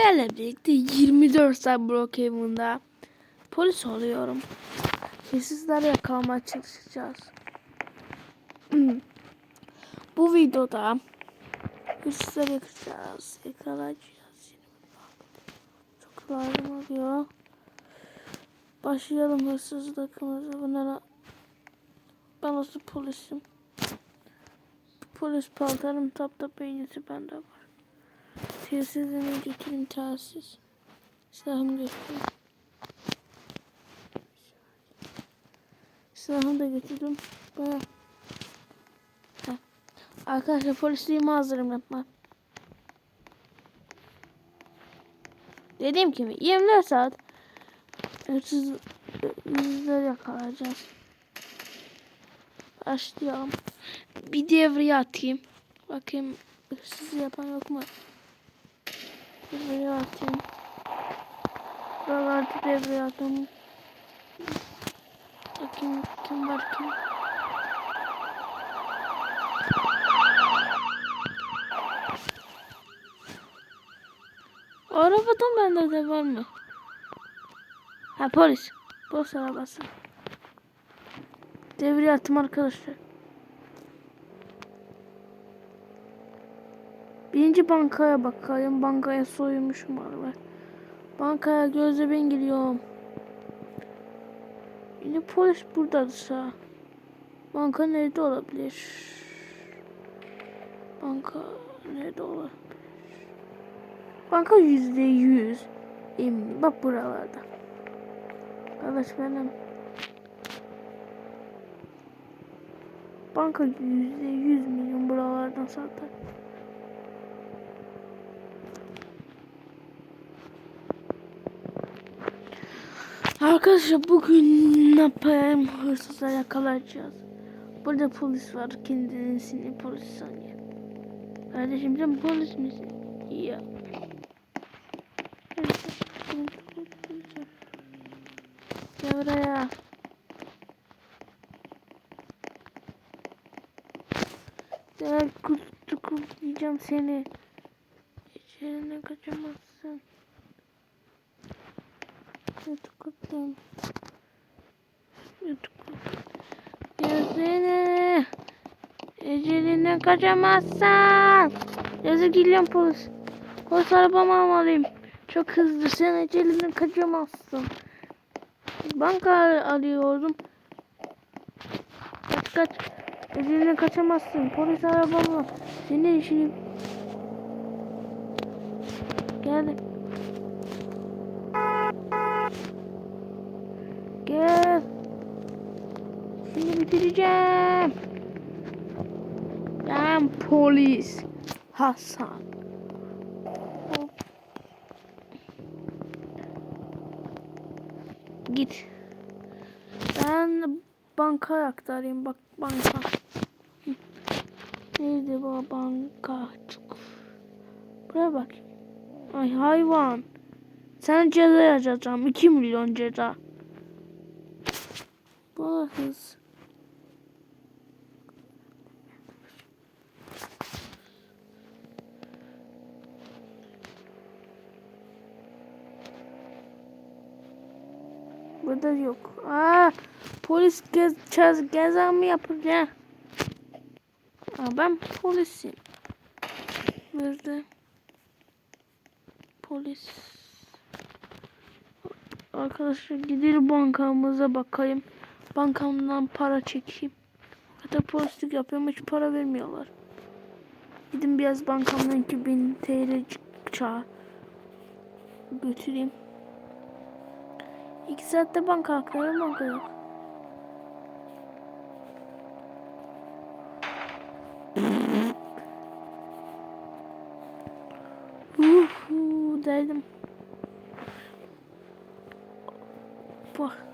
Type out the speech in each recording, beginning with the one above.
Sizlerle birlikte 24 saat Brookhaven'da polis oluyorum. Sizleri yakalamaya çalışacağız. Bu videoda hırsızları yakalayacağız. Yakalayacağız. Çok lazım oluyor. Başlayalım hırsızlıkımıza. Bunlara ben nasıl polisim? Polis paltarım tapta peynisi bende var. Telsizimi götüreyim telsiz. Silahımı götüreyim. Silahımı da götürdüm. Baya. Heh. Arkadaşlar polisliğime hazırım yapma. Dediğim gibi 24 saat hırsız hırsızları yakalayacağız. Başlayalım. Bir devreye atayım. Bakayım hırsız yapan yok mu? Devreye atayım. Buralarda devreye atayım. Bakayım kim var kim. O arabadan bende de var mı? Ha polis. Polis arabası. Devreye attım arkadaşlar. Birinci bankaya bakayım. Bankaya soyulmuşum var. Bankaya gözle ben geliyorum. Yine polis buradaysa. Banka nerede olabilir? Banka nerede olabilir? Banka yüzde yüz. Emin. Bak buralarda. Evet benim. Banka yüzde yüz milyon buralardan zaten. Arkadaşlar bugün ne yapayım? Hırsızları yakalayacağız. Burada polis var. Kendisini polis sanıyor. Kardeşim sen polis misin? Ya. Gel buraya. Gel kutu kurtlayacağım seni. İçerine kaçamazsın. Tutuklayayım. Gözüne. Ecelinden kaçamazsan. Yazık geliyorum polis. Polis arabamı almalıyım. Çok hızlı sen ecelinden kaçamazsın. Banka arıyordum. Kaç kaç. Ecelinden kaçamazsın. Polis arabamı. Senin işini. Geldi. Gel. Bitireceğim. Ben polis Hasan. Git. Ben banka aktarayım. Bak banka. Nerede bu banka? Buraya bak. Ay hayvan. Sen ceza yazacağım. 2 milyon ceza. Bu hız. Burada yok. Aa, polis gez, çaz, ceza mı yapacak? Aa, ben polisim. Nerede? Polis. Arkadaşlar gidelim bankamıza bakayım. Bankamdan para çekeyim. Hatta polislik yapıyorum hiç para vermiyorlar. Gidin biraz bankamdan 2000 TL çağır. Götüreyim. İki saatte banka aktarıyorum banka yok. Uhu derdim. Bak.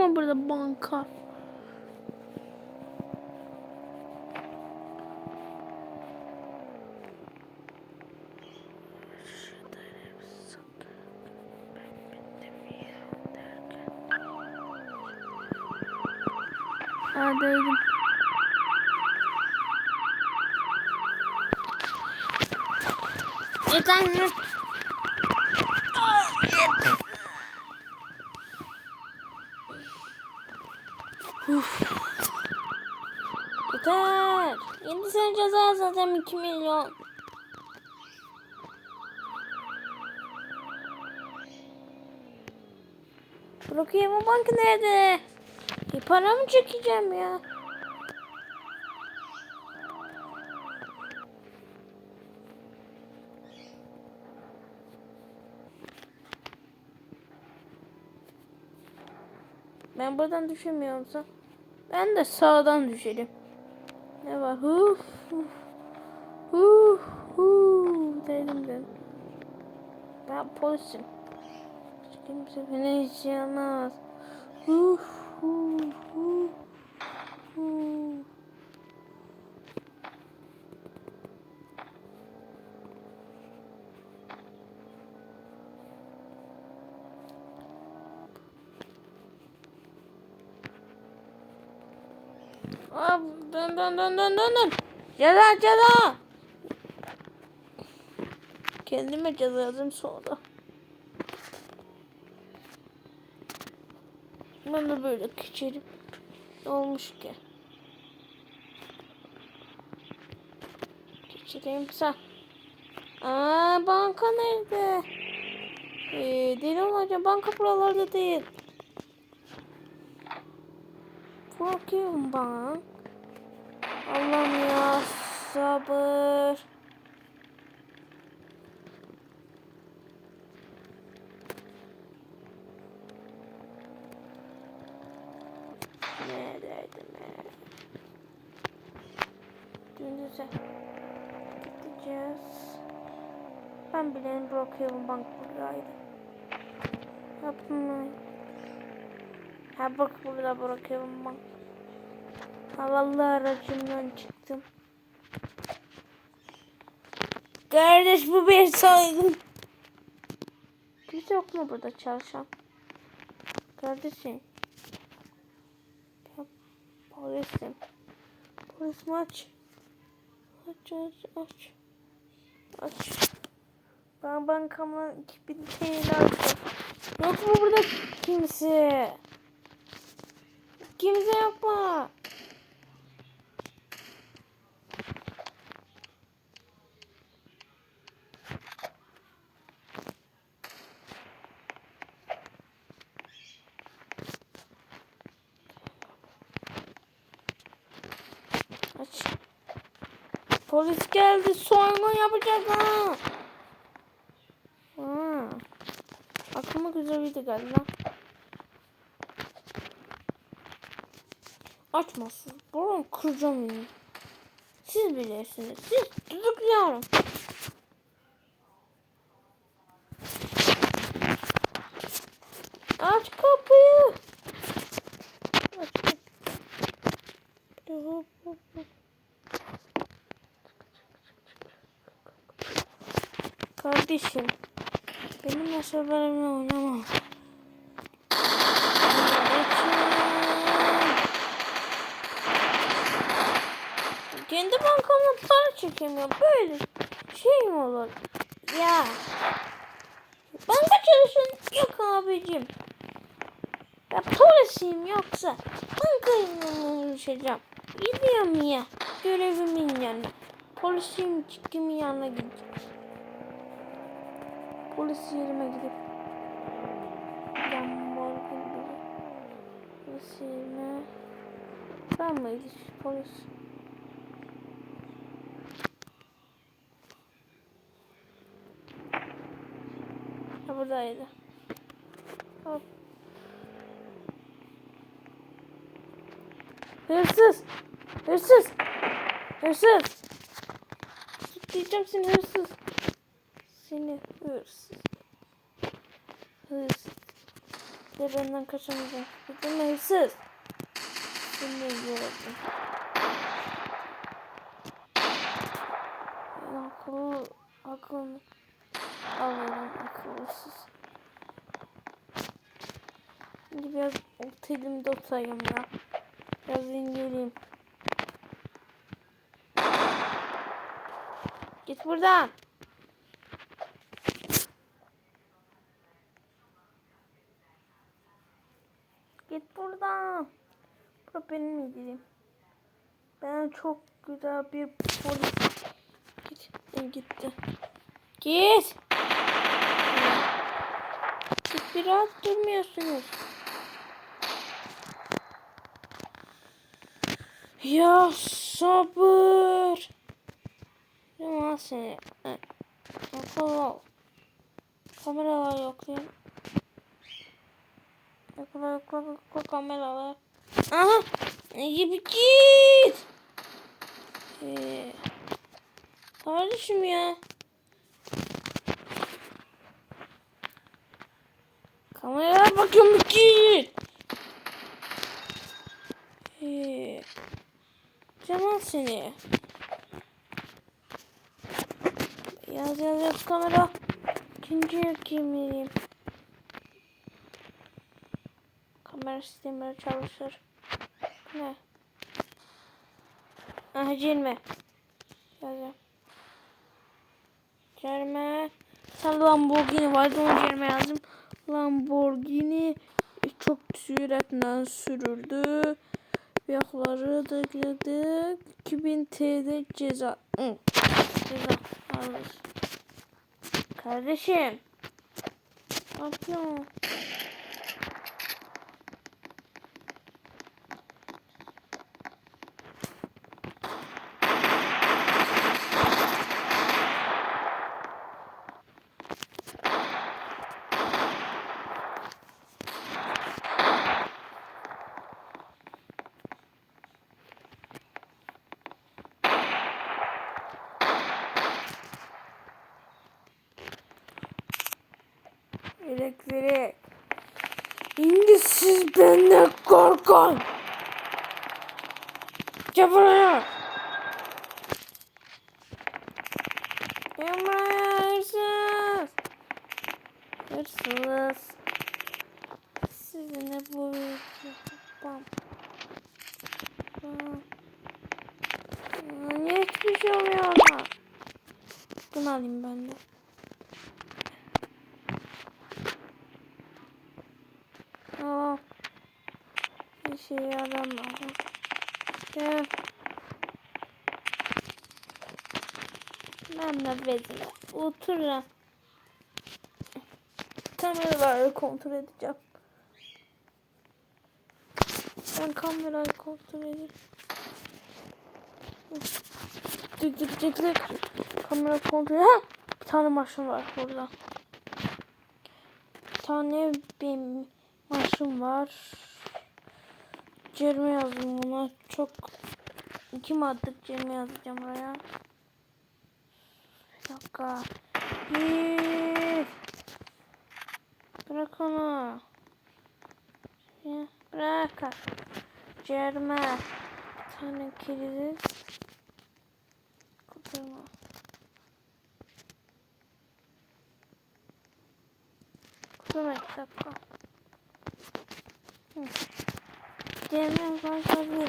yok burada banka? Neredeydim? Yeter Bırakayım o bank nerede? E, para mı çekeceğim ya? Ben buradan düşemiyorsam ben de sağdan düşerim. Ne var? Huf, huf, huf, huf dedim dedim. Ben polisim. Kimse beni hiç yanmaz. Huf, huf, huf, huf. Aa, dön dön dön dön dön dön. Ceza ceza. Kendime ceza yazayım sonra. Ben de böyle. Ne olmuş ki? Geçireyim sen. Aa banka nerede? Ee, deli olacak banka buralarda değil. Bakıyorum ben. Allah'ım ya sabır. Neredeydim ben? Dümdüze gideceğiz. Ben bileğimi bırakıyorum bank buradaydı. Yapmayın. Ha bak burada bırakıyorum bank. Havalı aracımdan çıktım. Kardeş bu bir soygun. Kimse yok mu burada çalışan? Kardeşim. Polisim. Polis aç. Aç aç aç. Aç. Ben bankamın 2000 TL alacağım. Yok mu burada kimse? Kimse yok mu? Aç. Polis geldi. Soygun yapacak ha. Ha. Aklıma güzel bir lan. Açmasın. Buradan kıracağım yine. Siz bilirsiniz. Siz tutukluyorum. Aç kapıyı. Aç kapıyı. Hop, hop, hop. Kardeşim. Benim meselelerimle oynama. Kendi bankamdan para çekemiyorum. Böyle şey mi olur? Ya. Banka çalışan yok abicim. Ya polisiyim yoksa bankayla uğraşacağım. Gidiyorum ya görevimin yanına. Polisim kimin yanına gideceğim. Polis yerime gidip ben morgun biri. Polis yerine ben miydi polis? Ha buradaydı. Hop. Hırsız! Hırsız! Hırsız! Tutacağım seni hırsız. Seni hırsız. Hırsız. De benden kaçamayacağım. Gidin hırsız? Seni yarabbim. Ya akıllı, akıllı. Allah'ım akıllısız. Şimdi biraz orta oturayım ya. Yazayım geleyim. Git buradan. Git buradan. Bu ilgilim. Ben çok güzel bir polis. Git. E, gitti. Git. Git bir rahat durmuyorsunuz. Ya sabır. Ya seni. Yakala. Kameralar yoklayayım. Yakala yakala yakala kameralar. Aha. Gibi git. Ee, kardeşim ya. Kameraya bakıyorum git. Ee, seni. Yaz yaz yaz kamera. İkinci vereyim? Kamera sistemleri çalışır. Ne? Aha cilme. Yaz yaz. Cerme. Sen Lamborghini vardı onu cerme yazdım. Lamborghini çok süratle sürüldü. Yakları dıkladık. 2000 TL ceza. Hı. Ceza alır. Kardeşim. Ne? Elektrik. Şimdi siz benden korkun. Gel buraya. Gel buraya hırsız. Hırsız. Sizinle bu. Aa, Niye hiçbir şey olmuyor ona? Bunu alayım ben de. Aa, bir şey yaramadı. Gel. Ben de bezine otururum. Kameraları kontrol edeceğim. Ben kamerayı kontrol edeyim. Tık tık tık tık. Kamera kontrol. Ha! Bir tane maşın var burada. Bir tane bir maşın var. Cerme yazdım buna. Çok kim attık cerme yazacağım oraya. Bir. Bir. Bırak onu. Bırak. Cerme. Bir tane kilidi. Kudurma. Kudurma iki dakika. Hı. Değil mi?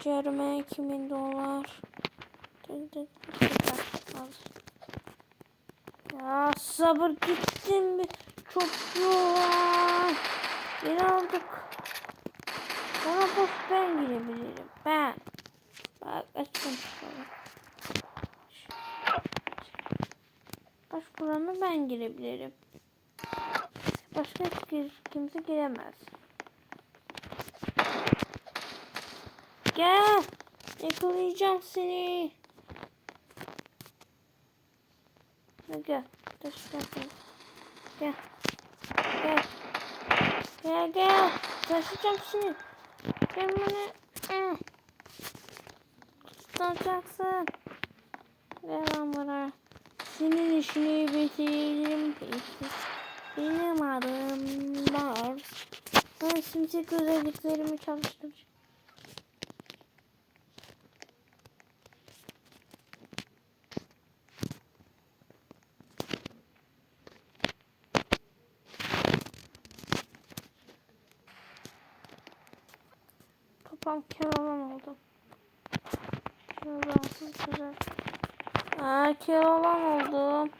Cerme 2000 dolar. Al. Ya sabır gittim bir çok yoğun. Beni aldık. Bana boş ben girebilirim. Ben. Bak açtım şöyle. Baş buranı ben girebilirim. Başka kimse giremez. Gel. Yakalayacağım seni. Gel. Taşıyacağım seni. Gel. Gel. Gel gel. Taşıyacağım seni. Gel bana. Tutacaksın. Gel lan bana. Senin işini bitirdim. Benim adım var. Ben şimdi özelliklerimi çalıştıracağım. Tam Keloğlan oldum. Keloğlansız güzel. Aa Keloğlan oldum.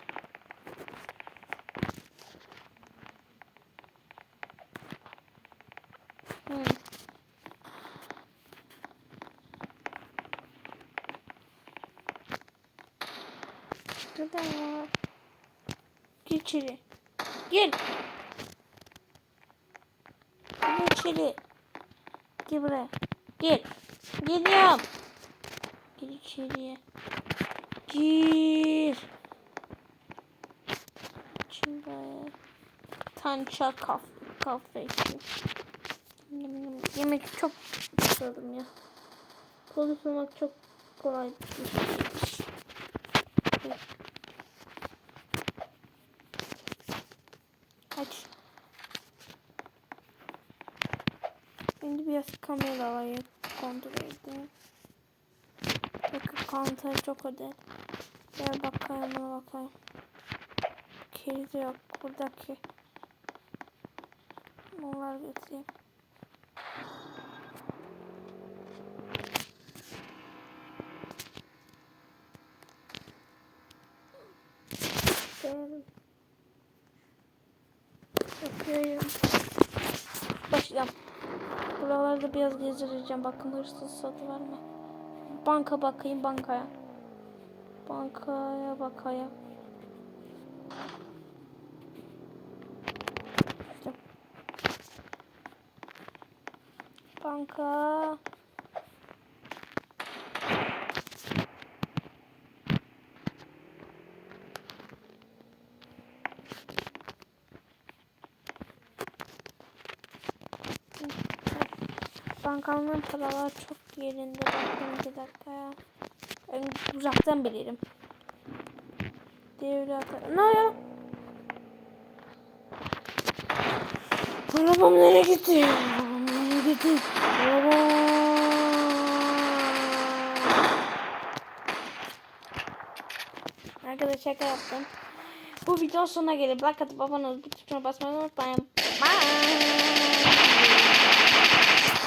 Hmm. Neden ya? Gir içeri. Gir. Gir buraya. Gir. Geliyorum. Gir içeriye. Gir. Şimdi tança kahve için. Yemek çok istiyorum ya. Konuşmak çok kolay. bir şey. Evet. Aç. Şimdi biraz kamerayı kontrol edeyim. Bakın kantar çok öde. Gel bakayım ona bakayım. Kilidi yok buradaki. Onlar götüreyim. Gel. Bakıyorum. Başlayalım. Buralarda biraz gezdireceğim. Bakın hırsız sadı var mı? Banka bakayım bankaya. Bankaya bakayım. Banka. Bankamın paralar çok yerinde. Bakın bir dakika ya. Ben uzaktan bilirim. Devlet. Ne ya? Arabam nereye gitti? Arabam nereye gitti? Arabam. Arkadaşlar şaka yaptım. Bu video sonuna gelir. Like atıp abone olup tuşuna basmayı unutmayın. Bye.